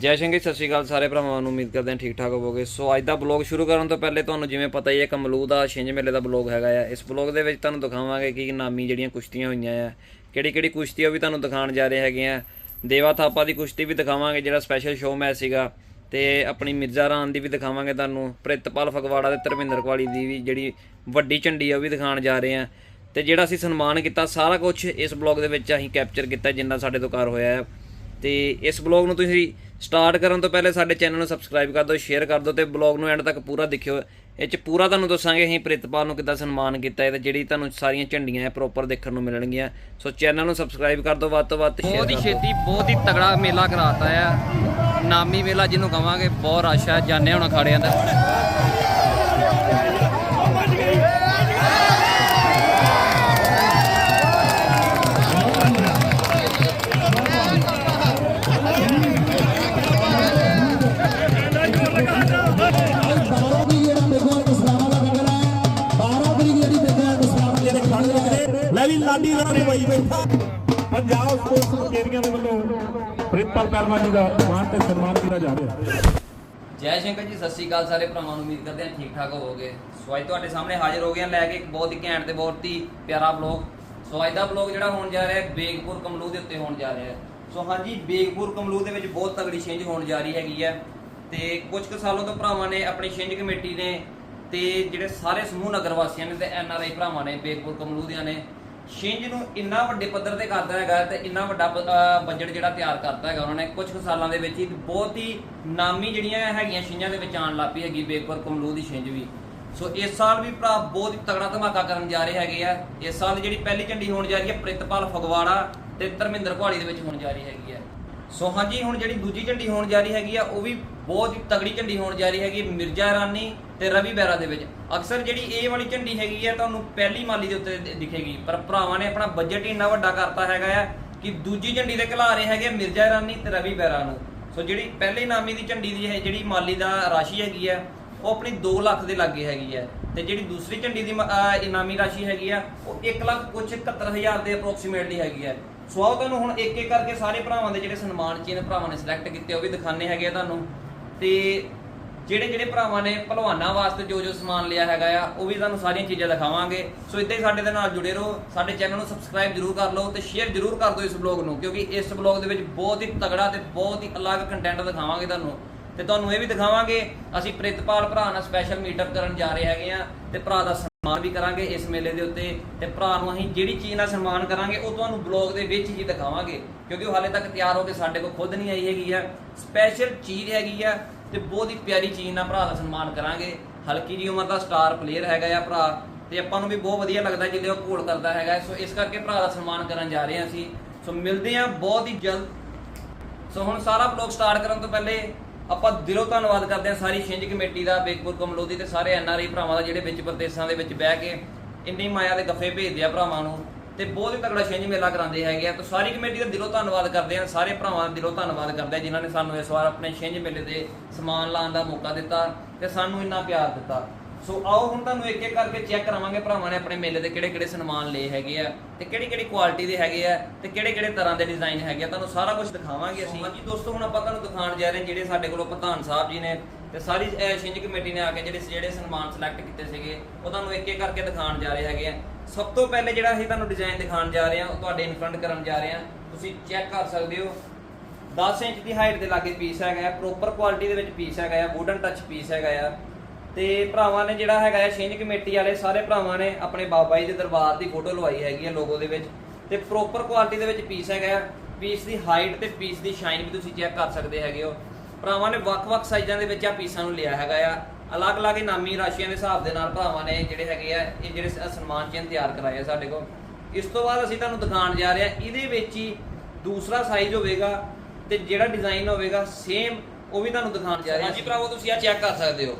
ਜੈ ਸਿੰਘ ਜੀ, ਸਤਿ ਸ਼੍ਰੀ ਅਕਾਲ ਸਾਰੇ ਭਰਾਵਾਂ ਨੂੰ, ਉਮੀਦ ਕਰਦੇ ਹਾਂ ਠੀਕ ਠਾਕ ਹੋਵੋਗੇ। ਸੋ ਅੱਜ ਦਾ ਬਲੌਗ ਸ਼ੁਰੂ ਕਰਨ ਤੋਂ ਪਹਿਲੇ ਤੁਹਾਨੂੰ ਜਿਵੇਂ ਪਤਾ ਹੀ ਹੈ ਕਮਲੂ ਦਾ ਛਿੰਝ ਮੇਲੇ ਦਾ ਬਲੌਗ ਹੈਗਾ ਆ। ਇਸ ਬਲੌਗ ਦੇ ਵਿੱਚ ਤੁਹਾਨੂੰ ਦਿਖਾਵਾਂਗੇ ਕਿ ਨਾਮੀ ਜਿਹੜੀਆਂ ਕੁਸ਼ਤੀਆਂ ਹੋਈਆਂ ਆ ਕਿਹੜੀ ਕਿਹੜੀ ਕੁਸ਼ਤੀ ਉਹ ਵੀ ਤੁਹਾਨੂੰ ਦਿਖਾਉਣ ਜਾ ਰਹੇ ਹੈਗੇ ਆ। ਦੇਵਾ ਥਾਪਾ ਦੀ ਕੁਸ਼ਤੀ ਵੀ ਦਿਖਾਵਾਂਗੇ, ਜਿਹੜਾ ਸਪੈਸ਼ਲ ਸ਼ੋਅ ਮੈਚ ਸੀਗਾ। ਤੇ ਆਪਣੀ ਮਿਰਜ਼ਾ ਰਾਨ ਦੀ ਵੀ ਦਿਖਾਵਾਂਗੇ ਤੁਹਾਨੂੰ, ਪ੍ਰਿਤਪਾਲ ਫਗਵਾੜਾ ਤੇ ਧਰਮਿੰਦਰ ਕੁਆਲੀ ਦੀ ਵੀ ਜਿਹੜੀ ਵੱਡੀ ਝੰਡੀ ਆ ਉਹ ਵੀ ਦਿਖਾਉਣ ਜਾ ਰਹੇ ਆ। ਤੇ ਜਿਹੜਾ ਅਸੀਂ ਸਨਮਾਨ ਕੀਤਾ, ਸਾਰਾ ਕੁਝ ਇਸ ਬਲੌਗ ਦੇ ਵਿੱਚ ਅਸੀਂ ਕੈਪਚਰ ਕੀਤਾ, ਜਿੰਨਾ ਸਾਡੇ ਤੋਂ ਕਾਰ ਹੋਇਆ ਹੈ ਤੇ ਇਸ ਬਲੌਗ ਨੂੰ ਤੁਸੀਂ ਸਟਾਰਟ ਕਰਨ ਤੋਂ ਪਹਿਲੇ ਸਾਡੇ ਚੈਨਲ ਨੂੰ ਸਬਸਕ੍ਰਾਈਬ ਕਰ ਦਿਓ ਸ਼ੇਅਰ ਕਰ ਦਿਓ ਤੇ ਬਲੌਗ ਨੂੰ ਐਂਡ ਤੱਕ ਪੂਰਾ ਦੇਖਿਓ। ਇਹ ਚ ਪੂਰਾ ਤੁਹਾਨੂੰ ਦੱਸਾਂਗੇ ਅਸੀਂ ਪ੍ਰਿਤਪਾਲ ਨੂੰ ਕਿੱਦਾਂ ਸਨਮਾਨ ਕੀਤਾ ਹੈ ਤੇ ਜਿਹੜੀ ਤੁਹਾਨੂੰ ਸਾਰੀਆਂ ਝੰਡੀਆਂ ਹੈ ਪ੍ਰੋਪਰ ਦੇਖਣ ਨੂੰ ਮਿਲਣਗੀਆਂ। ਸੋ ਚੈਨਲ ਨੂੰ ਸਬਸਕ੍ਰਾਈਬ ਕਰ ਦਿਓ ਵੱਧ ਤੋਂ ਵੱਧ ਬਹੁਤ ਹੀ ਛੇਤੀ ਬਹੁਤ ਹੀ ਤਗੜਾ ਮੇਲਾ ਕਰਾਤਾ ਆ। ਨਾਮੀ ਮੇਲਾ ਜਿਹਨੂੰ ਕਵਾਂਗੇ ਬਹੁਤ ਰਸ਼ ਹੈ ਜਾਣੇ ਹੁਣ ਅਖਾੜਿਆਂ ਦਾ। ਰਹੇ ਵੀ ਲਾਡੀ ਦਾ ਰਵਾਈ ਬੈਠਾ ਪੰਜਾਬ ਸਪੋਰਟਸ ਏਰੀਆ ਦੇ ਵੱਲੋਂ ਪ੍ਰਿੰਪਲ ਪਹਿਲਵਾਨ ਜੀ ਦਾ ਮਾਨ ਤੇ ਸਨਮਾਨ ਕੀਤਾ ਜਾ ਰਿਹਾ। ਜੈ ਸ਼ੰਕਰ ਜੀ, ਸਤਿ ਸ਼੍ਰੀ ਅਕਾਲ ਸਾਰੇ ਭਰਾਵਾਂ ਨੂੰ। ਉਮੀਦ ਕਰਦੇ ਹਾਂ ਠੀਕ ਠਾਕ ਹੋਵੋਗੇ। ਸੋ ਅੱਜ ਤੁਹਾਡੇ ਸਾਹਮਣੇ ਹਾਜ਼ਰ ਹੋ ਗਏ ਹਾਂ ਲੈ ਕੇ ਇੱਕ ਬਹੁਤ ਹੀ ਘੈਂਟ ਤੇ ਬਹੁਤ ਹੀ ਪਿਆਰਾ ਬਲੌਗ ਸੋ ਅੱਜ ਦਾ ਬਲੌਗ ਜਿਹੜਾ ਹੋਣ ਜਾ ਰਿਹਾ ਹੈ, ਬੇਗਪੁਰ ਕਮਲੂ ਦੇ ਉੱਤੇ ਹੋਣ ਜਾ ਰਿਹਾ ਹੈ। ਸੋ ਹਾਂਜੀ, ਬੇਗਪੁਰ ਕਮਲੂ ਦੇ ਵਿੱਚ ਬਹੁਤ ਤਗੜੀ ਛਿੰਝ ਹੋਣ ਜਾ ਰਹੀ ਹੈਗੀ ਹੈ। ਤੇ ਕੁਝ ਕੁ ਸਾਲਾਂ ਤੋਂ ਭਰਾਵਾਂ ਨੇ ਆਪਣੀ ਛਿੰਝ ਕਮੇਟੀ ਨੇ ਤੇ ਜਿਹੜੇ ਸਾਰੇ ਸਮੂਹ ਨਗਰ ਵਾਸੀਆਂ ਨੇ ਤੇ ਐਨ ਆਰ ਆਈ ਭਰਾਵਾਂ ਨੇ ਬੇਗਪੁਰ ਕਮਲੂ ਦਿਆਂ ਨੇ ਛਿੰਝ ਨੂੰ ਇੰਨਾ ਵੱਡੇ ਪੱਧਰ ਤੇ ਕਰਦਾ ਹੈਗਾ ਤੇ ਇੰਨਾ ਵੱਡਾ ਬਜਟ ਜਿਹੜਾ ਤਿਆਰ ਕਰਦਾ ਹੈਗਾ ਉਹਨਾਂ ਨੇ ਕੁਝ ਕੁ ਸਾਲਾਂ ਦੇ ਵਿੱਚ ਹੀ ਬਹੁਤ ਹੀ ਨਾਮੀ ਜਿਹੜੀਆਂ ਹੈਗੀਆਂ ਛਿੰਝਾਂ ਦੇ ਵਿੱਚ ਆਉਣ ਲੱਗ ਹੈਗੀ ਬੇਗਪੁਰ ਕਮਲੂ ਦੀ ਛਿੰਝ ਵੀ। ਸੋ ਇਸ ਸਾਲ ਵੀ ਭਰਾ ਬਹੁਤ ਹੀ ਤਗੜਾ ਧਮਾਕਾ ਕਰਨ ਜਾ ਰਹੇ ਹੈਗੇ ਆ। ਇਸ ਸਾਲ ਦੀ ਜਿਹੜੀ ਪਹਿਲੀ ਝੰਡੀ ਹੋਣ ਜਾ ਰਹੀ ਹੈ ਪ੍ਰਿਤਪਾਲ ਫਗਵਾੜਾ ਤੇ ਧਰਮਿੰਦਰ ਕੁਹਾਲੀ ਦੇ ਵਿੱਚ ਹੋਣ ਜਾ ਰਹੀ ਹੈਗੀ ਆ ਸੋ ਹਾਂਜੀ, ਹੁਣ ਜਿਹੜੀ ਦੂਜੀ ਝੰਡੀ ਹੋਣ ਜਾ ਰਹੀ ਹੈਗੀ ਆ, ਉਹ ਵੀ ਬਹੁਤ ਹੀ ਤਗੜੀ ਝੰਡੀ ਹੋਣ ਜਾ ਰਹੀ ਹੈਗੀ ਮਿਰਜ਼ਾ ਰਾਨੀ ਤੇ ਰਵੀ ਬੈਰਾ ਦੇ ਵਿੱਚ। ਅਕਸਰ ਜਿਹੜੀ ਇਹ ਵਾਲੀ ਝੰਡੀ ਹੈਗੀ ਹੈ ਤੁਹਾਨੂੰ ਪਹਿਲੀ ਮਾਲੀ ਦੇ ਉੱਤੇ ਦਿਖੇਗੀ। ਪਰ ਭਰਾਵਾਂ ਨੇ ਆਪਣਾ ਬਜਟ ਹੀ ਇੰਨਾ ਵੱਡਾ ਕਰਤਾ ਹੈਗਾ ਆ ਕਿ ਦੂਜੀ ਝੰਡੀ ਦੇ ਘਲਾ ਰਹੇ ਹੈਗੇ ਮਿਰਜ਼ਾ ਰਾਨੀ ਤੇ ਰਵੀ ਬੈਰਾ ਨੂੰ। ਸੋ ਜਿਹੜੀ ਪਹਿਲੇ ਨਾਮੀ ਦੀ ਝੰਡੀ ਦੀ ਹੈ ਜਿਹੜੀ ਮਾਲੀ ਦਾ ਰਾਸ਼ੀ ਹੈਗੀ ਆ, ਉਹ ਆਪਣੀ 2 ਲੱਖ ਦੇ ਲਾਗੇ ਹੈਗੀ ਹੈ ਤੇ ਜਿਹੜੀ ਦੂਸਰੀ ਝੰਡੀ ਦੀ ਮ- ਇਨਾਮੀ ਰਾਸ਼ੀ ਹੈਗੀ ਆ, ਉਹ 1 ਲੱਖ ਕੁਛ 71000 ਦੇ ਅਪਰੋਕਸੀਮੇਟਲੀ ਹੈਗੀ ਹੈ ਸੋ ਆਓ ਤੁਹਾਨੂੰ ਹੁਣ ਇੱਕ ਇੱਕ ਕਰਕੇ ਸਾਰੇ ਭਰਾਵਾਂ ਦੇ ਜਿਹੜੇ ਸਨਮਾਨ ਚਿੰਨ੍ਹ ਭਰਾਵਾਂ ਨੇ ਸਿਲੈਕਟ ਕੀਤੇ, ਉਹ ਵੀ ਦਿਖਾਣੇ ਹੈਗੇ ਆ ਤੁਹਾਨੂੰ। ਤੇ ਜਿਹੜੇ ਜਿਹੜੇ ਭਰਾਵਾਂ ਨੇ ਭਲਵਾਨਾਂ ਵਾਸਤੇ ਜੋ ਜੋ ਸਮਾਨ ਲਿਆ ਹੈਗਾ ਆ, ਉਹ ਵੀ ਤੁਹਾਨੂੰ ਸਾਰੀਆਂ ਚੀਜ਼ਾਂ ਦਿਖਾਵਾਂਗੇ। ਸੋ ਇਦਾਂ ਹੀ ਸਾਡੇ ਦੇ ਨਾਲ ਜੁੜੇ ਰਹੋ, ਸਾਡੇ ਚੈਨਲ ਨੂੰ ਸਬਸਕ੍ਰਾਈਬ ਜਰੂਰ ਕਰ ਲਓ ਤੇ ਸ਼ੇਅਰ ਜਰੂਰ ਕਰ ਦਿਓ ਇਸ ਬਲੌਗ ਨੂੰ, ਕਿਉਂਕਿ ਇਸ ਬਲੌਗ ਦੇ ਵਿੱਚ ਬਹੁਤ ਹੀ ਤਗੜਾ ਤੇ ਬਹੁਤ ਹੀ ਅਲੱਗ ਕੰਟੈਂਟ ਦਿਖਾਵਾਂਗੇ ਤੁਹਾਨੂੰ। ਤੇ ਤੁਹਾਨੂੰ ਇਹ ਵੀ ਦਿਖਾਵਾਂਗੇ, ਅਸੀਂ ਪ੍ਰਿਤਪਾਲ ਭਰਾ ਨਾਲ ਸਪੈਸ਼ਲ ਮੀਟਅਪ ਕਰਨ ਜਾ ਰਹੇ ਹੈਗੇ ਆ ਤੇ ਭਰਾ ਦਾ ਸਨਮਾਨ ਵੀ ਕਰਾਂਗੇ ਇਸ ਮੇਲੇ ਦੇ ਉੱਤੇ ਤੇ ਭਰਾ ਨੂੰ ਅਸੀਂ ਜਿਹੜੀ ਚੀਜ਼ ਨਾਲ ਸਨਮਾਨ ਕਰਾਂਗੇ, ਉਹ ਤੁਹਾਨੂੰ ਬਲੌਗ ਦੇ ਵਿੱਚ ਹੀ ਦਿਖਾਵਾਂਗੇ। ਕਿਉਂਕਿ ਉਹ ਹਾਲੇ ਤੱਕ ਤਿਆਰ ਹੋ ਕੇ ਸਾਡੇ ਕੋਲ ਖੁਦ ਨਹੀਂ ਆਈ ਹੈਗੀ ਆ। ਸਪੈਸ਼ਲ ਚੀਜ਼ ਹੈਗੀ ਆ ਤੇ ਬਹੁਤ ਹੀ ਪਿਆਰੀ ਚੀਜ਼ ਨਾਲ ਭਰਾ ਦਾ ਸਨਮਾਨ ਕਰਾਂਗੇ। ਹਲਕੀ ਜੀ ਉਮਰ ਦਾ ਸਟਾਰ ਪਲੇਅਰ ਹੈਗਾ ਆ ਭਰਾ, ਤੇ ਆਪਾਂ ਨੂੰ ਵੀ ਬਹੁਤ ਵਧੀਆ ਲੱਗਦਾ ਜਦੋਂ ਉਹ ਘੋਲ ਕਰਦਾ ਹੈਗਾ। ਸੋ ਇਸ ਕਰਕੇ ਭਰਾ ਦਾ ਸਨਮਾਨ ਕਰਨ ਜਾ ਰਹੇ ਹਾਂ ਅਸੀਂ। ਸੋ ਮਿਲਦੇ ਹਾਂ ਬਹੁਤ ਹੀ ਜਲਦ। ਸੋ ਹੁਣ ਸਾਰਾ ਬਲੌਗ ਸਟਾਰਟ ਕਰਨ ਤੋਂ ਪਹਿਲੇ ਆਪਾਂ ਦਿਲੋਂ ਧੰਨਵਾਦ ਕਰਦੇ ਹਾਂ ਸਾਰੀ ਛਿੰਝ ਕਮੇਟੀ ਦਾ ਬੇਗਪੁਰ ਕਮਲੋਦੀ ਤੇ ਸਾਰੇ ਐਨਆਰਆਈ ਭਰਾਵਾਂ ਦਾ ਜਿਹੜੇ ਵਿੱਚ ਪ੍ਰਦੇਸ਼ਾਂ ਦੇ ਵਿੱਚ ਬਹਿ ਕੇ ਇੰਨੀ ਮਾਇਆ ਦੇ ਗੱਫੇ ਭੇਜਦੇ ਆ ਭਰਾਵਾਂ ਨੂੰ। ਤੇ ਬਹੁਤ ਹੀ ਤਕੜਾ ਛਿੰਝ ਮੇਲਾ ਕਰਾਉਂਦੇ ਹੈਗੇ ਆ। ਤਾਂ ਸਾਰੀ ਕਮੇਟੀ ਦਾ ਦਿਲੋਂ ਧੰਨਵਾਦ ਕਰਦੇ ਆ ਸਾਰੇ ਭਰਾਵਾਂ ਦਾ ਦਿਲੋਂ ਧੰਨਵਾਦ ਕਰਦੇ ਆ ਜਿਨ੍ਹਾਂ ਨੇ ਸਾਨੂੰ ਇਸ ਵਾਰ ਆਪਣੇ ਛਿੰਝ ਮੇਲੇ ਦੇ ਸਮਾਨ ਲਾਉਣ ਦਾ ਮੌਕਾ ਦਿੱਤਾ ਤੇ ਸਾਨੂੰ ਇੰਨਾ ਪਿਆਰ ਦਿੱਤਾ। ਸੋ ਆਓ ਹੁਣ ਤੁਹਾਨੂੰ ਇੱਕ ਇੱਕ ਕਰਕੇ ਚੈੱਕ ਕਰਾਵਾਂਗੇ ਭਰਾਵਾਂ ਨੇ ਆਪਣੇ ਮੇਲੇ ਦੇ ਕਿਹੜੇ ਕਿਹੜੇ ਸਨਮਾਨ ਲਏ ਹੈਗੇ ਆ ਤੇ ਕਿਹੜੀ ਕਿਹੜੀ ਕੁਆਲਿਟੀ ਦੇ ਹੈਗੇ ਆ ਤੇ ਕਿਹੜੇ ਕਿਹੜੇ ਤਰ੍ਹਾਂ ਦੇ ਡਿਜ਼ਾਈਨ ਹੈਗੇ ਆ। ਤੁਹਾਨੂੰ ਸਾਰਾ ਕੁਝ ਦਿਖਾਵਾਂਗੇ ਅਸੀਂ। ਹਾਂਜੀ ਦੋਸਤੋ ਹੁਣ ਆਪਾਂ ਤੁਹਾਨੂੰ ਦਿਖਾਉਣ ਜਾ ਰਹੇ ਹਾਂ ਜਿਹੜੇ ਸਾਡੇ ਕੋਲੋਂ ਪ੍ਰਧਾਨ ਸਾਹਿਬ ਜੀ ਨੇ ਤੇ ਸਾਰੀ ਛਿੰਝ ਕਮੇਟੀ ਨੇ ਆ ਕੇ ਜਿਹੜੇ ਜਿਹੜੇ ਸਨਮਾਨ ਸਿਲੈਕਟ ਕੀਤੇ ਸੀਗੇ ਉਹ ਤੁਹਾਨੂੰ ਇੱਕ ਇੱਕ ਕਰਕੇ ਦਿਖਾਉਣ ਜਾ ਰਹੇ ਹੈਗੇ ਆ। ਸਭ ਤੋਂ ਪਹਿਲੇ ਜਿਹੜਾ ਅਸੀਂ ਤੁਹਾਨੂੰ ਡਿਜ਼ਾਈਨ ਦਿਖਾਉਣ ਜਾ ਰਹੇ ਹਾਂ, ਉਹ ਤੁਹਾਡੇ ਇਨ ਫਰੰਟ ਕਰਨ ਜਾ ਰਹੇ ਹਾਂ। ਤੁਸੀਂ ਚੈੱਕ ਕਰ ਸਕਦੇ ਹੋ। 10 ਇੰਚ ਦੀ ਹਾਈਟ ਦੇ ਲਾਗੇ ਪੀਸ ਹੈਗਾ ਆ ਪ੍ਰੋਪਰ ਕੁਆਲਿਟੀ ਦੇ ਵਿੱਚ ਪੀਸ ਹੈਗਾ ਆ ਵੁਡਨ ਟੱਚ ਪੀਸ ਹੈਗਾ ਆ ਤੇ ਭਰਾਵਾਂ ਨੇ ਜਿਹੜਾ ਹੈਗਾ ਆ ਛਿੰਝ ਕਮੇਟੀ ਵਾਲੇ ਸਾਰੇ ਭਰਾਵਾਂ ਨੇ ਆਪਣੇ ਬਾਬਾ ਜੀ ਦੇ ਦਰਬਾਰ ਦੀ ਫੋਟੋ ਲਵਾਈ ਹੈਗੀ ਆ ਲੋਗੋ ਦੇ ਵਿੱਚ। ਤੇ ਪ੍ਰੋਪਰ ਕੁਆਲਿਟੀ ਦੇ ਵਿੱਚ ਪੀਸ ਹੈਗਾ ਆ ਪੀਸ ਦੀ ਹਾਈਟ ਤੇ ਪੀਸ ਦੀ ਸ਼ਾਈਨ ਵੀ ਤੁਸੀਂ ਚੈੱਕ ਕਰ ਸਕਦੇ ਹੈਗੇ ਹੋ। ਭਰਾਵਾਂ ਨੇ ਵੱਖ-ਵੱਖ ਸਾਈਜ਼ਾਂ ਦੇ ਵਿੱਚ ਆ ਪੀਸਾਂ ਨੂੰ ਲਿਆ ਹੈਗਾ ਆ। ਅਲੱਗ-ਅਲੱਗ ਇਨਾਮੀ ਰਾਸ਼ੀਆਂ ਦੇ ਹਿਸਾਬ ਦੇ ਨਾਲ ਭਰਾਵਾਂ ਨੇ ਜਿਹੜੇ ਹੈਗੇ ਆ ਇਹ ਜਿਹੜੇ ਸਨਮਾਨ ਚਿੰਨ੍ਹ ਤਿਆਰ ਕਰਾਏ ਆ ਸਾਡੇ ਕੋਲ। ਇਸ ਤੋਂ ਬਾਅਦ ਅਸੀਂ ਤੁਹਾਨੂੰ ਦਿਖਾਉਣ ਜਾ ਰਹੇ ਹਾਂ ਇਹਦੇ ਵਿੱਚ ਹੀ ਦੂਸਰਾ ਸਾਈਜ਼ ਹੋਵੇਗਾ ਤੇ ਜਿਹੜਾ ਡਿਜ਼ਾਈਨ ਹੋਵੇਗਾ ਸੇਮ ਉਹ ਵੀ ਤੁਹਾਨੂੰ ਦਿਖਾਉਣ ਜਾ ਰਹੇ ਹਾਂ। ਹਾਂਜੀ ਭਰਾਵੋ ਤੁਸੀਂ ਆ ਚੈੱਕ ਕਰ ਸਕਦੇ ਹੋ।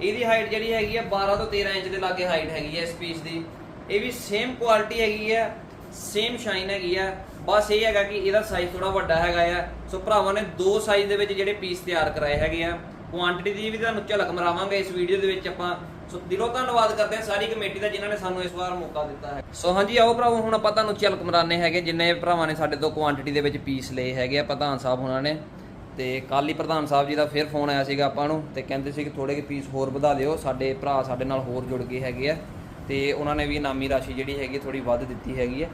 ਇਹਦੀ ਹਾਈਟ ਜਿਹੜੀ ਹੈਗੀ ਆ 12 ਤੋਂ 13 ਇੰਚ ਦੇ ਲਾਗੇ ਹਾਈਟ ਹੈਗੀ ਹੈ ਇਸ ਪੀਸ ਦੀ। ਇਹ ਵੀ ਸੇਮ ਕੁਆਲਿਟੀ ਹੈਗੀ ਆ ਸੇਮ ਸ਼ਾਈਨ ਹੈਗੀ ਆ। ਬਸ ਇਹ ਹੈਗਾ ਕਿ ਇਹਦਾ ਸਾਈਜ਼ ਥੋੜਾ ਵੱਡਾ ਹੈਗਾ ਆ। ਸੋ ਭਰਾਵਾਂ ਨੇ ਦੋ ਸਾਈਜ਼ ਦੇ ਵਿੱਚ ਜਿਹੜੇ ਪੀਸ ਤਿਆਰ ਕਰਾਏ ਹੈਗੇ ਆ। ਕੁਆਂਟੀਟੀ ਦੀ ਵੀ ਤੁਹਾਨੂੰ ਝਲਕ ਮਰਾਵਾਂਗੇ ਇਸ ਵੀਡੀਓ ਦੇ ਵਿੱਚ ਆਪਾਂ ਸੋ ਦਿਲੋਂ ਧੰਨਵਾਦ ਕਰਦੇ ਹਾਂ ਸਾਰੀ ਕਮੇਟੀ ਦਾ ਜਿਨ੍ਹਾਂ ਨੇ ਸਾਨੂੰ ਇਸ ਵਾਰ ਮੌਕਾ ਦਿੱਤਾ ਹੈ। ਸੋ ਹਾਂਜੀ, ਆਓ ਭਰਾਵੋ, ਹੁਣ ਆਪਾਂ ਤੁਹਾਨੂੰ ਝਲਕ ਮਰਾਨੇ ਹੈਗੇ। ਜਿੰਨੇ ਭਰਾਵਾਂ ਨੇ ਸਾਡੇ ਤੋਂ ਕੁਆਂਟੀਟੀ ਦੇ ਵਿੱਚ ਪੀਸ ਲਏ ਹੈਗੇ ਆ, ਪ੍ਰਧਾਨ ਸਾਹਿਬ ਉਹਨਾਂ ਨੇ। ਤੇ ਕੱਲ੍ਹ ਹੀ ਪ੍ਰਧਾਨ ਸਾਹਿਬ ਜੀ ਦਾ ਫਿਰ ਫੋਨ ਆਇਆ ਸੀਗਾ ਆਪਾਂ ਨੂੰ ਤੇ ਕਹਿੰਦੇ ਸੀ ਕਿ ਥੋੜੇ ਕਿ ਪੀਸ ਹੋਰ ਵਧਾ ਦਿਓ। ਸਾਡੇ ਭਰਾ ਸਾਡੇ ਨਾਲ ਹੋਰ ਜੁੜ ਗਏ ਹੈਗੇ ਆ ਤੇ ਉਹਨਾਂ ਨੇ ਵੀ ਨਾਮੀ ਰਾਸ਼ੀ ਜਿਹੜੀ ਹੈਗੀ ਥੋੜੀ ਵੱਧ ਦਿੱਤੀ ਹੈਗੀ ਆ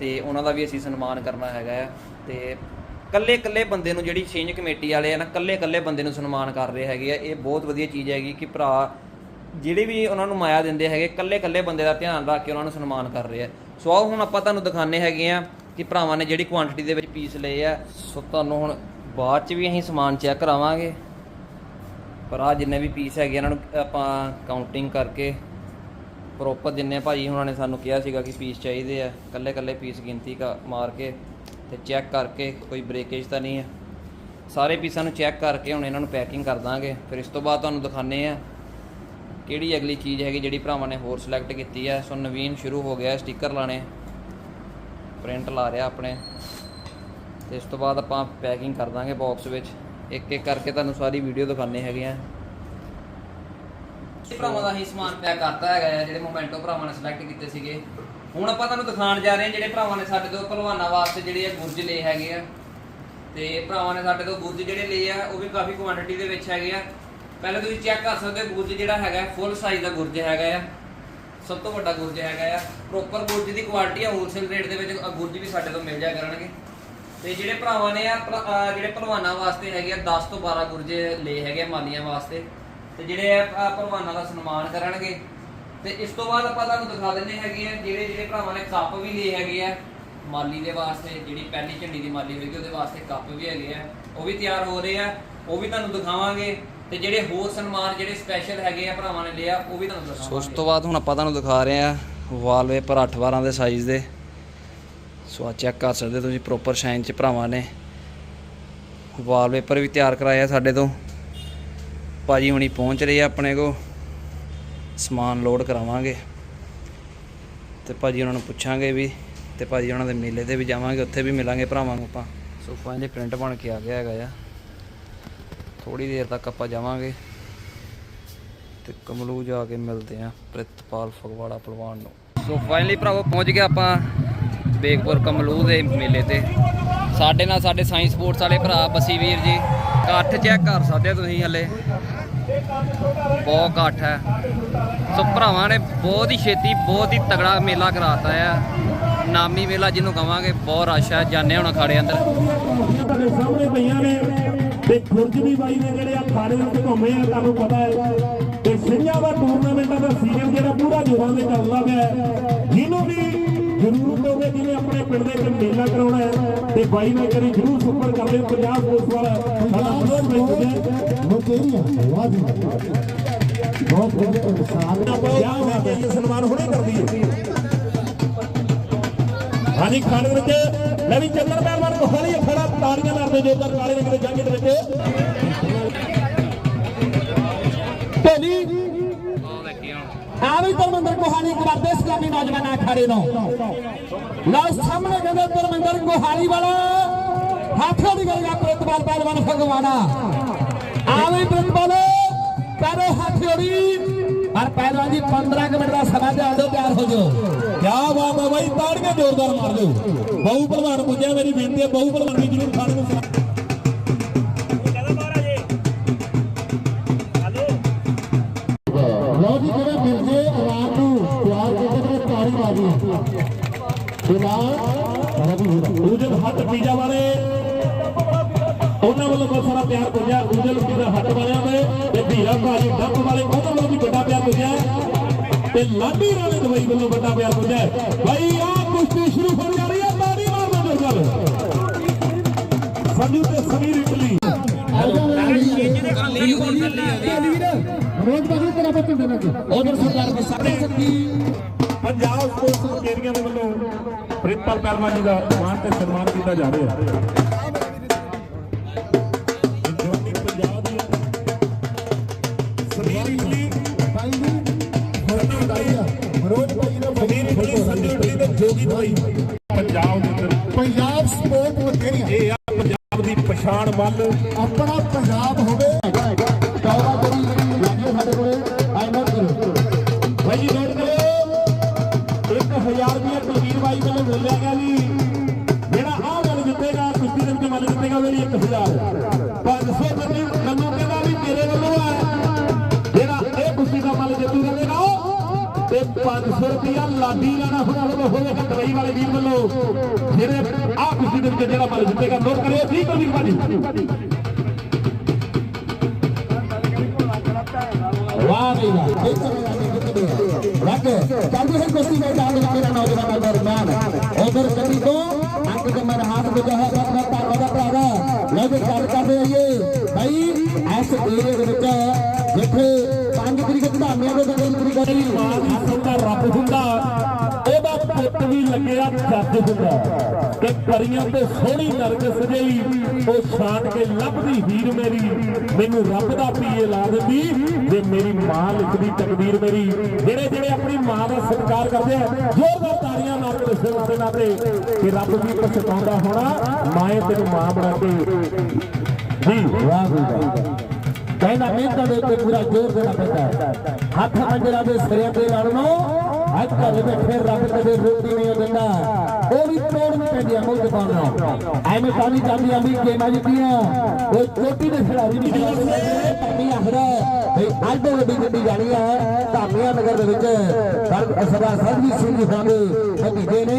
ਤੇ ਉਹਨਾਂ ਦਾ ਵੀ ਅਸੀਂ ਸਨਮਾਨ ਕਰਨਾ ਹੈਗਾ ਆ। ਤੇ ਕੱਲੇ ਕੱਲੇ ਬੰਦੇ ਨੂੰ ਜਿਹੜੀ ਛਿੰਝ ਕਮੇਟੀ ਵਾਲੇ ਆ ਨਾ ਕੱਲੇ ਕੱਲੇ ਬੰਦੇ ਨੂੰ ਸਨਮਾਨ ਕਰ ਰਹੇ ਹੈਗੇ ਆ। ਇਹ ਬਹੁਤ ਵਧੀਆ ਚੀਜ਼ ਹੈਗੀ ਕਿ ਭਰਾ ਜਿਹੜੇ ਵੀ ਉਹਨਾਂ ਨੂੰ ਮਾਇਆ ਦਿੰਦੇ ਹੈਗੇ ਕੱਲੇ ਕੱਲੇ ਬੰਦੇ ਦਾ ਧਿਆਨ ਰੱਖ ਕੇ ਉਹਨਾਂ ਨੂੰ ਸਨਮਾਨ ਕਰ ਰਹੇ ਆ। ਸੋ ਆਓ ਹੁਣ ਆਪਾਂ ਤੁਹਾਨੂੰ ਦਿਖਾਣੇ ਹੈਗੇ ਆ ਕਿ ਭਰਾਵਾਂ ਨੇ ਜਿਹੜੀ ਕੁਆਂਟੀਟੀ ਦੇ ਵਿੱਚ ਪੀਸ ਲਏ ਆ। ਸੋ ਤੁਹਾਨੂੰ ਹੁਣ ਬਾਅਦ ਚ ਵੀ ਅਸੀਂ ਸਮਾਨ ਚੈੱਕ ਕਰਾਵਾਂਗੇ। ਪਰ ਆ ਜਿੰਨੇ ਵੀ ਪੀਸ ਹੈਗੇ ਇਹਨਾਂ ਨੂੰ ਆਪਾਂ ਕਾਊਂਟਿੰਗ ਕਰਕੇ ਪ੍ਰੋਪਰ ਜਿੰਨੇ ਭਾਜੀ ਉਹਨਾਂ ਨੇ ਸਾਨੂੰ ਕਿਹਾ ਸੀਗਾ ਕਿ ਪੀਸ ਚਾਹੀਦੇ ਆ ਕੱਲੇ ਕੱਲੇ ਪੀਸ ਗਿਣਤੀ ਕਾ ਮਾਰ ਕੇ ਤੇ ਚੈੱਕ ਕਰਕੇ ਕੋਈ ਬ੍ਰੇਕੇਜ ਤਾਂ ਨਹੀਂ ਹੈ। ਸਾਰੇ ਪੀਸਾਂ ਨੂੰ ਚੈੱਕ ਕਰਕੇ ਹੁਣ ਇਹਨਾਂ ਨੂੰ ਪੈਕਿੰਗ ਕਰ ਦਾਂਗੇ। ਫਿਰ ਇਸ ਤੋਂ ਬਾਅਦ ਤੁਹਾਨੂੰ ਦਿਖਾਣੇ ਆ ਕਿਹੜੀ ਅਗਲੀ ਚੀਜ਼ ਹੈਗੀ ਜਿਹੜੀ ਭਰਾਵਾਂ ਨੇ ਹੋਰ ਸਿਲੈਕਟ ਕੀਤੀ ਹੈ। ਸੋ ਨਵੀਨ ਸ਼ੁਰੂ ਹੋ ਗਿਆ ਸਟicker ਲਾਣੇ ਪ੍ਰਿੰਟ ਲਾ ਰਿਹਾ ਆਪਣੇ। ਤੇ ਇਸ ਤੋਂ ਬਾਅਦ ਆਪਾਂ ਪੈਕਿੰਗ ਕਰ ਦਾਂਗੇ ਬਾਕਸ ਵਿੱਚ। ਇੱਕ ਇੱਕ ਕਰਕੇ ਤੁਹਾਨੂੰ ਸਾਰੀ ਵੀਡੀਓ ਦਿਖਾਣੇ ਹੈਗੇ ਆ ਭਰਾਵਾਂ ਦਾ ਹੀ ਸਮਾਨ ਪੈਕ ਕਰਤਾ ਹੈਗਾ ਆ ਜਿਹੜੇ ਮੋਮੈਂਟੋ ਭਰਾਵਾਂ ਨੇ ਸਿਲੈਕਟ ਕੀਤੇ ਸੀਗੇ। ਹੁਣ ਆਪਾਂ ਤੁਹਾਨੂੰ ਦਿਖਾਉਣ ਜਾ ਰਹੇ ਹਾਂ ਜਿਹੜੇ ਭਰਾਵਾਂ ਨੇ ਸਾਡੇ ਤੋਂ ਭਲਵਾਨਾਂ ਵਾਸਤੇ ਜਿਹੜੇ ਆ ਗੁਰਜ ਲਏ ਹੈਗੇ ਆ। ਤੇ ਭਰਾਵਾਂ ਨੇ ਸਾਡੇ ਤੋਂ ਗੁਰਜ ਜਿਹੜੇ ਲਏ ਆ, ਉਹ ਵੀ ਕਾਫੀ ਕੁਆਂਟੀਟੀ ਦੇ ਵਿੱਚ ਹੈਗੇ ਆ। ਪਹਿਲਾਂ ਤੁਸੀਂ ਚੈੱਕ ਕਰ ਸਕਦੇ ਹੋ ਗੁਰਜ ਜਿਹੜਾ ਹੈਗਾ ਫੁੱਲ ਸਾਈਜ਼ ਦਾ ਗੁਰਜ ਹੈਗਾ ਆ। ਸਭ ਤੋਂ ਵੱਡਾ ਗੁਰਜ ਹੈਗਾ ਆ। ਪ੍ਰੋਪਰ ਗੁਰਜ ਦੀ ਕੁਆਲਿਟੀ ਆ ਹੋਲਸੇਲ ਰੇਟ ਦੇ ਵਿੱਚ ਅ ਗੁਰਜ ਵੀ ਸਾਡੇ ਤੋਂ ਮਿਲ ਜਾ ਕਰਨਗੇ। ਤੇ ਜਿਹੜੇ ਭਰਾਵਾਂ ਨੇ ਆ ਜਿਹੜੇ ਭਲਵਾਨਾਂ ਵਾਸਤੇ ਹੈਗੇ ਆ 10 ਤੋਂ 12 ਗੁਰਜ ਲਏ ਹੈਗੇ ਆ ਮਾਲੀਆਂ ਵਾਸਤੇ। ਤੇ ਜਿਹੜੇ ਆ ਭਲਵਾਨਾਂ ਦਾ ਸਨਮਾਨ ਕਰਨਗੇ। ਤੇ ਇਸ ਤੋਂ ਬਾਅਦ ਆਪਾਂ ਤੁਹਾਨੂੰ ਦਿਖਾ ਦਿੰਦੇ ਹੈਗੇ ਆ ਜਿਹੜੇ ਜਿਹੜੇ ਭਰਾਵਾਂ ਨੇ ਕੱਪ ਵੀ ਲਏ ਹੈਗੇ ਆ ਮਾਲੀ ਦੇ ਵਾਸਤੇ, ਜਿਹੜੀ ਪਹਿਲੀ ਝੰਡੀ ਦੀ ਮਾਲੀ ਹੋਏਗੀ, ਉਹਦੇ ਵਾਸਤੇ ਕੱਪ ਵੀ ਹੈਗੇ ਆ। ਉਹ ਵੀ ਤਿਆਰ ਹੋ ਰਹੇ ਆ, ਉਹ ਵੀ ਤੁਹਾਨੂੰ ਦਿਖਾਵਾਂਗੇ। ਤੇ ਜਿਹੜੇ ਹੋਰ ਸਨਮਾਨ ਜਿਹੜੇ ਸਪੈਸ਼ਲ ਹੈਗੇ ਆ ਭਰਾਵਾਂ ਨੇ ਲਿਆ, ਉਹ ਵੀ ਤੁਹਾਨੂੰ ਦਿਖਾਵਾਂਗੇ। ਉਸ ਤੋਂ ਬਾਅਦ ਹੁਣ ਆਪਾਂ ਤੁਹਾਨੂੰ ਦਿਖਾ ਰਹੇ ਆ ਵਾਲਪੇਪਰ 8 12 ਦੇ ਸਾਈਜ਼ ਦੇ। ਸੋ ਆ ਚੈੱਕ ਕਰ ਸਕਦੇ ਤੁਸੀਂ ਪ੍ਰੋਪਰ ਸ਼ਾਈਨ ਚ ਭਰਾਵਾਂ ਨੇ। ਵਾਲਪੇਪਰ ਵੀ ਤਿਆਰ ਕਰਾਇਆ ਸਾਡੇ ਤੋਂ। ਭਾਜੀ ਹੁਣੀ ਪਹੁੰਚ ਰਹੇ ਆ ਆਪਣੇ ਕੋ ਸਮਾਨ ਲੋਡ ਕਰਾਵਾਂਗੇ। ਤੇ ਭਾਜੀ ਉਹਨਾਂ ਨੂੰ ਪੁੱਛਾਂਗੇ ਵੀ, ਤੇ ਭਾਜੀ ਉਹਨਾਂ ਦੇ ਮੇਲੇ ਤੇ ਵੀ ਜਾਵਾਂਗੇ, ਉੱਥੇ ਵੀ ਮਿਲਾਂਗੇ ਭਰਾਵਾਂ ਨੂੰ ਆਪਾਂ। ਸੋ ਫਾਈਨਲੀ ਪ੍ਰਿੰਟ ਬਣ ਕੇ ਆ ਗਿਆ ਹੈਗਾ ਆ। ਥੋੜੀ ਦੇਰ ਤੱਕ ਆਪਾਂ ਜਾਵਾਂਗੇ। ਤੇ ਕਮਲੂ ਜਾ ਕੇ ਮਿਲਦੇ ਆ ਪ੍ਰਿਤਪਾਲ ਫਗਵਾੜਾ ਪਹਿਲਵਾਨ ਨੂੰ। ਸੋ ਫਾਈਨਲੀ ਭਰਾਵੋ ਪਹੁੰਚ ਗਏ ਆਪਾਂ ਬੇਗਪੁਰ ਕਮਲੂ ਦੇ ਮੇਲੇ ਤੇ। ਸਾਡੇ ਨਾਲ ਸਾਡੇ ਸਾਇੰਸ ਸਪੋਰਟਸ ਵਾਲੇ ਭਰਾ ਬਸੀ ਵੀਰ ਜੀ। ਇਕੱਠ ਚੈੱਕ ਕਰ ਸਕਦੇ ਹੋ ਤੁਸੀਂ ਹਲੇ। ਬਹੁਤ ਇਕੱਠ ਹੈ। ਸੋ ਭਰਾਵਾਂ ਨੇ ਬਹੁਤ ਹੀ ਛੇਤੀ ਬਹੁਤ ਹੀ ਤਗੜਾ ਮੇਲਾ ਕਰਾਤਾ ਆ। ਨਾਮੀ ਮੇਲਾ ਜਿਹਨੂੰ ਕਵਾਂਗੇ ਬਹੁਤ ਰਸ਼ ਹੈ ਜਾਣੇ ਹੁਣ ਅਖਾੜੇ ਅੰਦਰ। ਤੁਹਾਡੇ ਸਾਹਮਣੇ ਪਈਆਂ ਨੇ ਤੇ ਬਾਈ ਨੇ ਜਿਹੜੇ ਆ ਖਾੜੇ ਵਿੱਚ ਘੁੰਮੇ ਆ ਤੁਹਾਨੂੰ ਪਤਾ ਹੈ। ਤੇ ਸਿੰਘਾਂ ਦਾ ਟੂਰਨਾਮੈਂਟਾਂ ਦਾ ਸੀਜ਼ਨ ਜਿਹੜਾ ਪੂਰਾ ਜੋਰਾਂ ਦੇ ਚੱਲਦਾ ਪਿਆ ਹੈ। ਜਿਹਨੂੰ ਵੀ ਜ਼ਰੂਰਤ ਹੋਵੇ ਜਿਹਨੇ ਆਪਣੇ ਪਿੰਡ ਦੇ ਵਿੱਚ ਮੇਲਾ ਕਰਾਉਣਾ ਹੈ ਤੇ ਬਾਈ ਨਾਲ ਕਰੀ ਜ਼ਰੂਰ ਸੁਪਰ ਕਰ ਲਿਓ ਪੰਜਾਬ ਪੁਲਿਸ ਵਾਲਾ। ਸਾਡਾ ਮਨੋਜ ਬਾਈ ਪੁੱਜੇ ਉਹ ਤੇਰੀ ਆ ਵਾਹ ਜੀ ਬਹੁਤ ਬਹੁਤ ਸਾਲ ਪੰਜਾਬ ਦਾ ਇਹ ਸਨਮਾਨ ਹੁਣੇ ਕਰਦੀ ਹੈ ਹਾਂਜੀ ਖਾਣੇ ਵਿੱਚ ਲੈ ਵੀ ਚੰਦਰ ਪਹਿਲਵਾਨ ਕੋ ਹੌਲੀ ਖੜਾ ਤਾੜੀਆਂ ਮਾਰਦੇ ਜੋਦਰ ਕਾਲੇ ਰੰਗ ਦੇ ਜੰਗ ਵਿੱਚ। ਢੋਲੀ ਉਹ ਦੇਖੀ ਧਰਮਿੰਦਰ ਕੋਹਾਲੀ ਕਰਦੇ ਇਸਲਾਮੀ ਨੌਜਵਾਨ ਅਖਾੜੇ ਨੂੰ। ਲਓ, ਸਾਹਮਣੇ ਕਹਿੰਦੇ ਧਰਮਿੰਦਰ ਕੋਹਾਲੀ ਵਾਲਾ। ਹੱਥੋਂ ਦੀ ਗੱਲ ਕਰ, ਪ੍ਰਿਤਪਾਲ ਪਹਿਲਵਾਨ ਫਗਵਾੜਾ। ਆਵੀ ਪ੍ਰਿਤਪਾਲ। ਕਰੋ ਹੱਥ ਜੋੜੀ। ਪਰ ਪਹਿਲਵਾਨ ਜੀ 15 ਮਿੰਟ ਦਾ ਸਮਾਂ ਦੇ ਆਦੋ ਤਿਆਰ ਹੋ ਜਾਓ। ਕਿਆ ਬਾਤ ਹੈ ਬਾਈ, ਤਾੜੀਆਂ ਜ਼ੋਰਦਾਰ ਮਾਰ ਦਿਓ ਬਹੁ ਭਲਵਾਨ ਪੁੱਜਿਆ, ਮੇਰੀ ਬੇਨਤੀ ਹੈ, ਬਹੁ ਭਲਵਾਨ ਵੀ ਜ਼ਰੂਰ ਖਾਣੇ ਨੂੰ ਲਓ ਜੀ ਜਿਹੜੇ ਮਿਰਜ਼ੇ ਆਵਾਜ਼ ਨੂੰ ਤਿਆਰ ਕਰਦੇ ਨੇ ਤਾੜੀ ਬਾਜੀ ਫਿਲਹਾਲ ਰਵੀ ਉਜਲ ਹੱਟ ਪੀਜਾ ਵਾਲੇ। ਉਹਨਾਂ ਵੱਲੋਂ ਬਹੁਤ ਸਾਰਾ ਪਿਆਰ ਪੁੱਜਿਆ ਉਜਲ ਪੀਜਾ ਹੱਟ ਵਾਲਿਆਂ ਦੇ ਤੇ ਧੀਰਾ ਭਾਜੀ ਡੱਬ ਵਾਲੇ ਉਹਨਾਂ ਵੱਲੋਂ ਵੀ ਵੱਡਾ ਪਿਆਰ ਪੁੱਜਿਆ ਤੇ ਲਾਡੀ ਵਾਲੇ ਦਵਾਈ ਵੱਲੋਂ ਵੱਡਾ ਪਿਆਰ ਪੁੱਜਿਆ ਭਾਈ ਆ ਕੁਸ਼ਤੀ ਸ਼ੁਰੂ ਹੋ ਜਾ ਰਹੀ ਹੈ ਤਾੜੀ ਮਾਰਦਾ ਜੋਗਲ ਸੰਜੂ ਤੇ ਸਮੀਰ ਇਟਲੀ ਰੋਜ਼ ਬਾਜੀ ਤੇਰਾ ਬੱਚੇ ਦੇ ਨਾਲ ਉਧਰ ਸਰਦਾਰ ਬਸਾਰੇ ਸਕੀ। ਪੰਜਾਬ ਸਪੋਰਟਸ ਕੇਰੀਆਂ ਦੇ ਵੱਲੋਂ ਪ੍ਰਿੰਪਲ ਪਹਿਲਵਾਨ ਜੀ ਦਾ ਮਾਨ ਤੇ ਸਨਮਾਨ ਕੀਤਾ ਜਾ ਰਿਹਾ ਹੈ। ਜੋਗੀ ਭਾਈ ਪੰਜਾਬ ਦੇ ਅੰਦਰ। ਪੰਜਾਬ ਸਪੋਰਟ ਵਥੇਰੀਆਂ ਇਹ ਆ ਪੰਜਾਬ ਦੀ ਪਛਾਣ ਵੱਲ। ਆਪਣਾ ਪੰਜਾਬ ਹੋਵੇ। ਟੌਰਾ ਕਰੀ ਲੱਗੇ ਸਾਡੇ ਕੋਲੇ ਆਈ ਨੋਟ ਕਰੋ। ਭਾਈ ਜੀ ਨੋਟ ਕਰੋ 1000 ਰੁਪਏ ਕੁਲਵੀਰ ਬਾਈ ਵੱਲੋਂ ਮਿਲਿਆ ਗਿਆ ਜੀ। ਜਿਹੜਾ ਆਹ ਵੱਲ ਜਿੱਤੇਗਾ ਕੁਸ਼ਤੀ ਦੇ ਵਿੱਚ ਵੱਲ ਜਿੱਤੇਗਾ ਉਹਦੇ ਲਈ 1000 ਬੇਨਤੀ ਆ ਲਾਡੀ ਰਾਣਾ ਹੁਣਾਂ ਵੱਲੋਂ ਹੋਵੇਗਾ ਦਵਾਈ ਵਾਲੇ ਵੀਰ ਵੱਲੋਂ ਜਿਹੜੇ ਆਹ ਖੁਸ਼ੀ ਦੇ ਵਿੱਚ ਜਿਹੜਾ ਮਲ ਜਿੱਤੇਗਾ, ਨੋਟ ਕਰਿਓ, ਠੀਕ ਹੋ ਵੀਰ ਭਾਜੀ? ਵਾਹ ਬਈ ਵਾਹ, ਇੱਕ ਲੱਗ ਚੱਲਦੀ ਹੈ ਕੁਸ਼ਤੀ ਮੈਦਾਨ ਵਿੱਚ ਮੇਰਾ ਨੌਜਵਾਨ ਦਰਮਿਆਨ ਉਧਰ ਕਦੀ ਤੋਂ ਅੰਕ ਦੇ ਮਨ ਹਾਥ ਵਿੱਚ ਹੈ ਸਤਨਾ ਧੰਨਵਾਦ ਭਰਾਵਾ। ਲੈ ਕੇ ਗੱਲ ਕਰਦੇ ਆਈਏ। ਭਾਈ ਇਸ ਏਰੀਏ ਦੇ ਵਿੱਚ ਜਿੱਥੇ ਪੰਜ ਤਰੀਕੇ ਧਾਮਿਆਂ ਦੇ ਦੰਗਲ ਤਰੀਕੇ ਦੀ ਮਾਂ ਦੀ ਸੌਦਾ ਰੱਬ ਹੁੰਦਾ ਉਹਦਾ ਪੁੱਤ ਵੀ ਲੱਗਿਆ ਜੱਜ ਹੁੰਦਾ ਤੇ ਕਰੀਆਂ ਤੇ ਸੋਹਣੀ ਨਰਕ ਸਜਈ, ਉਹ ਛਾਣ ਕੇ ਲੱਭਦੀ ਹੀਰ ਮੇਰੀ। ਮੈਨੂੰ ਰੱਬ ਦਾ ਪੀਏ ਲਾ ਦਿੰਦੀ, ਜੇ ਮੇਰੀ ਮਾਂ ਲਿਖਦੀ ਤਕਦੀਰ ਮੇਰੀ। ਜਿਹੜੇ ਜਿਹੜੇ ਆਪਣੀ ਮਾਂ ਦਾ ਸਤਿਕਾਰ ਕਰਦੇ ਆ, ਜ਼ੋਰਦਾਰ ਤਾੜੀਆਂ ਮਾਰ ਕੇ ਦੱਸੋ ਉੱਤੇ ਨਾ ਤੇ ਕਿ ਰੱਬ ਵੀ ਪਛਤਾਉਂਦਾ ਹੋਣਾ ਮਾਏ ਤੈਨੂੰ ਮਾਂ ਬਣਾ ਕੇ। ਜੀ ਵਾਹ ਬਈ ਵਾਹ ਕਹਿੰਦਾ ਮਿਹਨਤ ਦੇ ਉੱਤੇ ਪੂਰਾ ਜ਼ੋਰ ਦੇਣਾ ਪੈਂਦਾ ਹੱਥ ਮੰਜਰਾ ਦੇ ਸਿਰੇ ਤੇ ਲੜ ਨੂੰ ਅੱਜ ਘਰੇ ਬੈਠੇ ਰੱਬ ਕਦੇ ਰੋਟੀ ਨਹੀਂ ਦਿੰਦਾ। ਉਹ ਵੀ ਤੋੜਨੀ ਪੈਂਦੀ ਆ ਮੁੱਢ ਪਾਉਣਾ ਐਵੇਂ ਤਾਂ ਨਹੀਂ ਜਾਂਦੀਆਂ ਵੀ ਗੇਮਾਂ ਜਿੱਤੀਆਂ। ਉਹ ਚੋਟੀ ਦੇ ਖਿਡਾਰੀ ਵੀ ਖਿਡਾਰੀ ਧਾਮੀ ਆਖਦਾ ਵੀ ਅੱਜ ਤੋਂ ਵੱਡੀ ਗੱਡੀ ਧਾਮੀਆਂ ਨਗਰ ਦੇ ਵਿੱਚ ਸਰਦਾਰ ਸਰਜੀਤ ਸਿੰਘ ਜੀ ਸਾਡੇ ਭਤੀਜੇ ਨੇ।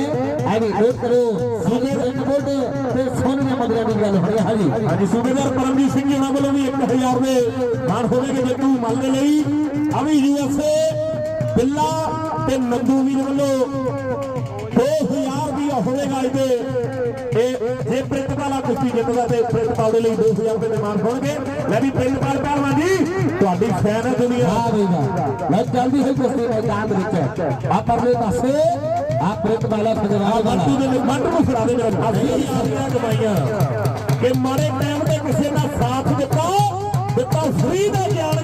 ਐਵੇਂ ਨੋਟ ਕਰੋ। ਸੂਬੇ ਦੇ ਕੋਲ ਤੇ ਸੋਨੇ ਦੇ ਮੰਦਰਾਂ ਦੀ ਗੱਲ ਹੋਈ ਹੈ ਹਾਂਜੀ। ਹਾਂਜੀ, ਸੂਬੇਦਾਰ ਪਰਮਜੀਤ ਸਿੰਘ ਜੀ ਉਹਨਾਂ ਵੱਲੋਂ ਵੀ 1000 ਦੇ ਮਾਨ ਹੋਵੇਗੇ ਜੱਟੂ ਮੱਲ ਦੇ ਲਈ ਅਵੀ ਯੂਐਸਏ ਬਿੱਲਾ ਤੇ ਨੰਦੂ ਵੀਰ ਵੱਲੋਂ 2000 ਦੀ ਹੋਵੇਗਾ ਇਹਦੇ। ਇਹ ਜੇ ਪ੍ਰਿੰਤਪਾਲਾ ਕੁਸ਼ਤੀ ਜਿੱਤਦਾ ਤੇ ਪ੍ਰਿੰਤਪਾਲ ਦੇ ਲਈ 2000 ਰੁਪਏ ਦੇ ਮਾਨ ਹੋਣਗੇ। ਲੈ ਵੀ ਪ੍ਰਿੰਤਪਾਲ ਪਹਿਲਵਾਨ ਜੀ ਤੁਹਾਡੀ ਫੈਨ ਹੈ ਦੁਨੀਆ। ਆ ਬਈ ਵਾਹ। ਮੈਂ ਜਲਦੀ ਹੀ ਕੁਸ਼ਤੀ ਮੈਦਾਨ ਵਿੱਚ ਆ ਪਰਲੇ ਪਾਸੇ ਆ ਪ੍ਰਿਤ ਵਾਲਾ ਫਜਰਾਲ ਵਾਲਾ। ਵਾਟੂ ਦੇ ਮੰਡ ਨੂੰ ਫੜਾ ਦੇ ਮੇਰਾ ਆਪਣੀਆਂ ਕਮਾਈਆਂ ਕਿ ਮਾੜੇ ਟਾਈਮ ਤੇ ਕਿਸੇ ਦਾ ਸਾਥ ਦਿੱਤਾ ਦਿੱਤਾ ਫਰੀ ਦਾ ਗਿਆਨ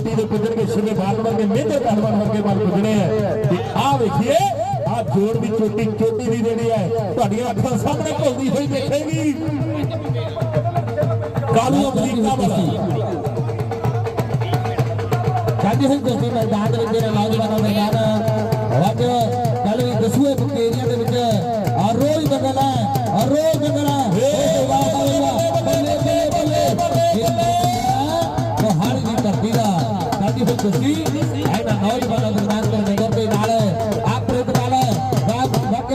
ਮਿੱਟੀ ਦੇ ਪੁੱਜਣ ਕੇ ਸ਼ਿੰਦੇ ਬਾਲ ਵਰਗੇ ਮੇਦੇ ਧਰਮਾਂ ਵਰਗੇ ਮਨ ਪੁੱਜਣੇ ਆ। ਤੇ ਆ ਵੇਖੀਏ ਆ ਜੋੜ ਵੀ ਚੋਟੀ ਚੋਟੀ ਦੀ ਦੇਣੀ ਹੈ ਤੁਹਾਡੀਆਂ ਅੱਖਾਂ ਸਾਹਮਣੇ ਭੁੱਲਦੀ ਹੋਈ ਦੇਖੇਗੀ। ਕਾਲੂ ਅਮਰੀਕਾ ਵਾਲਾ। ਸਾਡੀ ਸੰਗਤ ਦੇ ਮੈਦਾਨ ਦੇ ਵਿੱਚ ਨੌਜਵਾਨਾਂ ਦੇ ਨਾਲ ਅੱਜ ਕੱਲ ਦਸੂਏ ਬਕੇਰੀਆਂ ਦੇ ਵਿੱਚ ਹਰ ਰੋਜ਼ ਬਦਲਾ ਹਰ ਰੋਜ਼ ਬਦਲਾ ਜਲਦੀ ਹੀ ਕੁਸ਼ਤੀ ਇਹਨਾਂ ਨੌਜਵਾਨਾਂ ਦੇ ਨਾਲ ਦੇ ਨਗਰ ਦੇ ਨਾਲ ਆਪਰੇ ਦੇ ਨਾਲ ਵਕ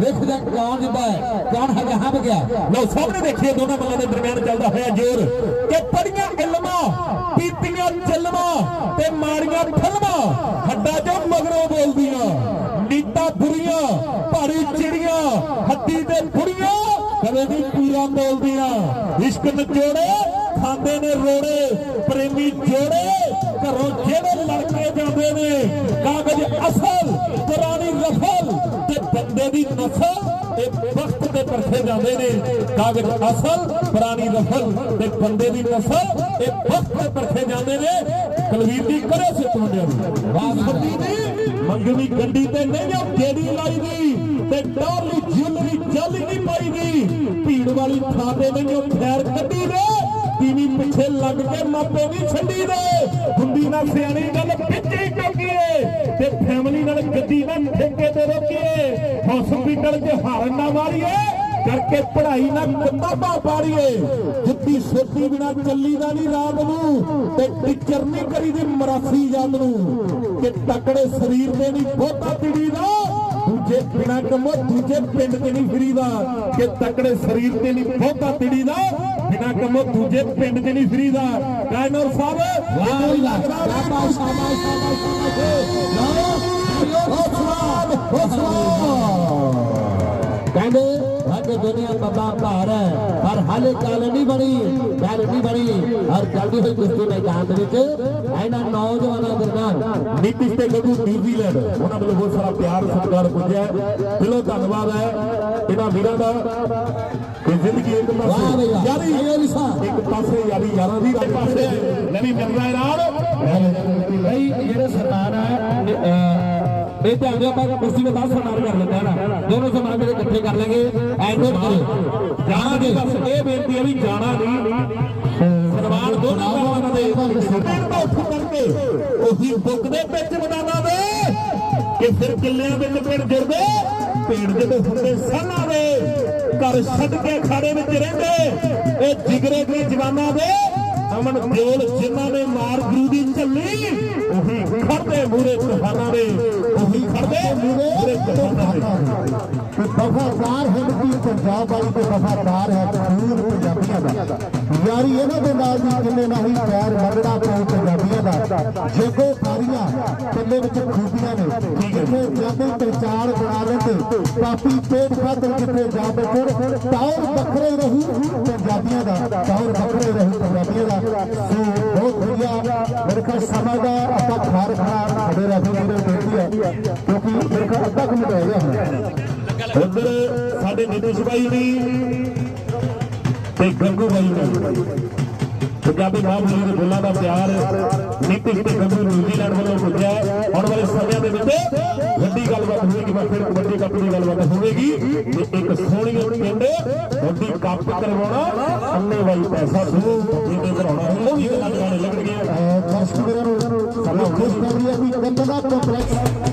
ਵੇਖਦੇ ਕੌਣ ਜਿੱਦਾ ਕੌਣ ਹੈਗਾ ਹਮ ਗਿਆ। ਲਓ, ਸਾਹਮਣੇ ਦੇਖੀਏ ਦੋਨਾਂ ਬੱਲਾਂ ਦੇ ਦਰਮਿਆਨ ਚੱਲਦਾ ਹੋਇਆ ਜ਼ੋਰ। ਕਿ ਪੜੀਆਂ ਇਲਮਾਂ ਪੀਤੀਆਂ ਚਲਮਾਂ ਤੇ ਮਾਰੀਆਂ ਫਿਲਮਾਂ, ਹੱਡਾਂ ਚੋਂ ਮਗਰੋਂ ਬੋਲਦੀਆਂ। ਨੀਤਾਂ ਬੁਰੀਆਂ ਭਾਰੀ ਚਿੜੀਆਂ ਹੱਦੀ ਤੇ ਬੁੜੀਆਂ, ਕਦੇ ਵੀ ਪੂਰਾ ਬੋਲਦੀਆਂ। ਇਸ਼ਕ ਨਚੋੜੇ ਖਾਂਦੇ ਨੇ ਰੋੜੇ, ਪ੍ਰੇਮੀ ਜੋੜੇ, ਘਰੋਂ ਜਿਹੜੇ ਲੜਕੇ ਜਾਂਦੇ ਨੇ, ਕਾਗਜ਼ ਅਸਲ, ਪੁਰਾਣੀ ਰਫਲ ਤੇ ਬੰਦੇ ਦੀ ਨਸਲ ਇਹ ਵਕਤ ਦੇ ਪਰਖੇ ਜਾਂਦੇ ਨੇ। ਕਾਗਜ਼ ਅਸਲ, ਪੁਰਾਣੀ ਰਫਲ ਤੇ ਬੰਦੇ ਦੀ ਨਸਲ ਇਹ ਵਕਤ ਦੇ ਪਰਖੇ ਜਾਂਦੇ ਨੇ। ਕਲਵੀਰ ਦੀ ਕਰੇ ਸਿੱਤ ਮੁੰਡਿਆਂ ਨੂੰ। ਵਾਹ ਦੀ ਮੰਗਵੀ ਗੱਡੀ ਤੇ ਨਹੀਂ ਉਹ ਜਿਹੜੀ ਲਾਈ ਦੀ ਤੇ ਡੋਲੀ ਵਾਲੀ ਥਾਂ ਤੇ ਨਹੀਂ ਖੈਰ ਕੱਢੀ ਦੇ, ਤੀਵੀਂ ਪਿੱਛੇ ਲੱਗ ਕੇ ਮਾਪੇ ਨਹੀਂ ਛੱਡੀ ਦੇ। ਹੁੰਦੀ ਨਾ ਸਿਆਣੀ ਗੱਲ ਪਿੱਛੇ ਟੋਕੀਏ ਤੇ ਫੈਮਿਲੀ ਨਾਲ ਗੱਡੀ ਨਾ ਠੇਕੇ ਤੇ ਰੋਕੀਏ। ਹਸਪੀਟਲ 'ਚ ਹਾਰਨ ਨਾ ਮਾਰੀਏ, ਕਰਕੇ ਪੜ੍ਹਾਈ ਨਾ ਕਿਤਾਬਾਂ ਪਾੜੀਏ। ਜੁੱਤੀ ਸੋਤੀ ਬਿਨਾ ਚੱਲੀ ਦਾ ਨਹੀਂ ਰਾਤ ਨੂੰ ਤੇ ਟੀਚਰ ਨਹੀਂ ਕਰੀ ਦੀ ਮਰਾਸੀ ਜਦ ਨੂੰ। ਕਿ ਤਕੜੇ ਸਰੀਰ ਦੇ ਨਹੀਂ ਬਹੁਤਾ ਤਿੜੀ ਦਾ ਦੂਜੇ ਬਿਨਾ ਕਮੋ ਦੂਜੇ ਪਿੰਡ ਤੇ ਨਹੀਂ ਫਰੀਦਾ ਕਿ ਤਕੜੇ ਸਰੀਰ ਤੇ ਨਹੀਂ ਬਹੁਤਾ ਤਿੜੀ ਦਾ ਬਿਨਾ ਕਮੋ ਦੂਜੇ ਪਿੰਡ ਤੇ ਨਹੀਂ ਫਰੀਦਾ ਕਾਇਨਰ ਸਾਹਿਬ ਵਾਹ ਵਾਹ ਸ਼ਾਬਾਸ਼ ਸ਼ਾਬਾਸ਼ ਸ਼ਾਬਾਸ਼ ਕਹਿੰਦੇ ਸਾਡੇ ਦੁਨੀਆ ਬੱਬਾ ਭਾਰ ਹੈ ਪਰ ਹਾਲੇ ਗੱਲ ਨਹੀਂ ਬਣੀ ਗੱਲ ਨਹੀਂ ਬਣੀ। ਔਰ ਜਲਦੀ ਹੋਈ ਕੁਸ਼ਤੀ ਮੈਦਾਨ ਦੇ ਵਿੱਚ ਇਹਨਾਂ ਨੌਜਵਾਨਾਂ ਦਰਮਿਆਨ ਨੀਤਿਸ਼ ਤੇ ਗੱਗੂ ਨਿਊਜ਼ੀਲੈਂਡ ਉਹਨਾਂ ਵੱਲੋਂ ਬਹੁਤ ਸਾਰਾ ਪਿਆਰ ਸਤਿਕਾਰ ਪੁੱਜਿਆ ਦਿਲੋਂ ਧੰਨਵਾਦ ਹੈ ਇਹਨਾਂ ਵੀਰਾਂ ਦਾ। ਕਿ ਜ਼ਿੰਦਗੀ ਇੱਕ ਪਾਸੇ ਯਾਰੀ ਇੱਕ ਪਾਸੇ ਯਾਰੀ ਯਾਰਾਂ ਦੀ ਇੱਕ ਪਾਸੇ ਲੈ ਵੀ ਮਿਲ ਰਿਹਾ ਨਾਲ। ਬਈ ਜਿਹੜੇ ਸਰਦਾਰ ਹੈ ਇਹ ਧਿਆਨ ਦਿਓ, ਆਪਾਂ ਕੁਰਸੀ ਤੇ 10 ਸਨਮਾਨ ਕਰ ਲੈਂਦੇ ਹਾਂ ਦੋਨੋਂ ਸਨਮਾਨ ਜਿਹੜੇ ਇਕੱਠੇ ਕਰ ਲਾਂਗੇ। ਐਂਡ ਕਰੋ ਜਾਣਾ ਜੀ ਇਹ ਬੇਨਤੀ ਹੈ ਵੀ ਜਾਣਾ ਨਹੀਂ। ਸਨਮਾਨ ਦੋਨਾਂ ਭਰਾਵਾਂ ਦੇ। ਉੱਠ ਕਰਕੇ। ਉਹੀ ਬੁੱਕ ਦੇ ਵਿੱਚ ਮੈਦਾਨਾਂ ਦੇ ਕਿ ਫਿਰ ਕਿੱਲਿਆਂ ਵਿੱਚ ਪਿੰਡ ਜੁੜਦੇ। ਪਿੰਡ ਜਦੋਂ ਹੁੰਦੇ ਸਾਲਾਂ ਦੇ। ਘਰ ਛੱਡ ਕੇ ਖਾੜੇ ਵਿੱਚ ਰਹਿੰਦੇ। ਇਹ ਜਿਗਰੇ ਦੇ ਜਵਾਨਾਂ ਦੇ। ਅਮਨ ਦਿਓਲ ਜਿਨ੍ਹਾਂ ਨੇ ਮਾਰ ਗੁਰੂ ਦੀ ਝੱਲੀ। ਉਹੀ ਖੜਦੇ ਮੂਰੇ ਤੂਫਾਨਾਂ ਦੇ। ਉਹੀ ਖੜਦੇ ਮੂਰੇ ਤੂਫਾਨਾਂ ਦੇ ਕਿ ਵਫਾਦਾਰ ਹਨ ਕੀ ਪੰਜਾਬ ਵਾਲੀ ਤੇ ਵਫਾਦਾਰ ਹੈ ਖੂਨ ਪੰਜਾਬੀਆਂ ਦਾ। ਯਾਰੀ ਇਹਨਾਂ ਦੇ ਨਾਲ ਵੀ ਕਿੰਨੇ ਨਹੀਂ ਪੈਰ ਮਰੜਾ ਪਊ ਪੰਜਾਬੀਆਂ ਦਾ। ਜੇਗੋ ਸਾਰੀਆਂ ਕੱਲੇ ਵਿੱਚ ਖੂਬੀਆਂ ਨੇ, ਜਿੱਥੇ ਜਾਂਦੇ ਪਹਿਚਾਣ ਬਣਾ ਲੈਂਦੇ, ਪਾਪੀ ਪੇਟ ਖਾਤਰ ਜਿੱਥੇ ਜਾ ਬੈਠੇ, ਟੌਰ ਵੱਖਰੇ ਰਹੂ ਪੰਜਾਬੀਆਂ ਦਾ, ਟੌਰ ਵੱਖਰੇ ਰਹੂ ਪੰਜਾਬੀਆਂ ਦਾ। ਸੋ ਬਹੁਤ ਵਧੀਆ, ਮੇਰੇ ਖਿਆਲ ਸਮਾਂ ਦਾ ਆਪਾਂ ਖਾਰ ਖੜਾ ਖੜੇ ਰਹਿ ਜਿਹੜੇ ਕਿਉਂਕਿ ਖਿਆਲ ਅੱਧਾ ਕੁ ਮਿੰਟ ਹੋ ਗਿਆ ਹੁਣ। ਉਧਰ ਸਾਡੇ ਨਿਤਿਸ਼ ਬਾਈ ਦੀ ਤੇ ਗੰਗੂ ਬਾਈ ਨੇ ਪੰਜਾਬੀ ਮਾਂ ਬੋਲੀ ਦੇ ਬੋਲਾਂ ਦਾ ਪਿਆਰ ਨਿਤਿਸ਼ ਤੇ ਗੰਗੂ ਨਿਊਜ਼ੀਲੈਂਡ ਵੱਲੋਂ ਪੁੱਜਿਆ ਹੈ। ਆਉਣ ਵਾਲੇ ਸਮਿਆਂ ਦੇ ਵਿੱਚ ਵੱਡੀ ਗੱਲਬਾਤ ਹੋਵੇਗੀ ਮੈਂ ਫਿਰ ਕਬੱਡੀ ਕੱਪ ਦੀ ਗੱਲਬਾਤ ਹੋਵੇਗੀ। ਤੇ ਇੱਕ ਸੋਹਣੀ ਪਿੰਡ ਵੱਡੀ ਕੱਪ ਕਰਵਾਉਣਾ ਅੰਨੇ ਵਾਈ ਪੈਸਾ ਸੂ ਜਿਹਦੇ ਕਰਾਉਣਾ ਉਹ ਵੀ ਗੱਲਾਂ ਗਾਣੇ ਲੱਗਣਗੇ ਦਰਸ਼ਕ ਵੀਰਾਂ ਨੂੰ ਸਾਨੂੰ ਖੁਸ਼ ਕਰ ਰਹੀ ਹੈ ਵੀ ਕੰਦਾ ਕੰਪਲੈਕਸ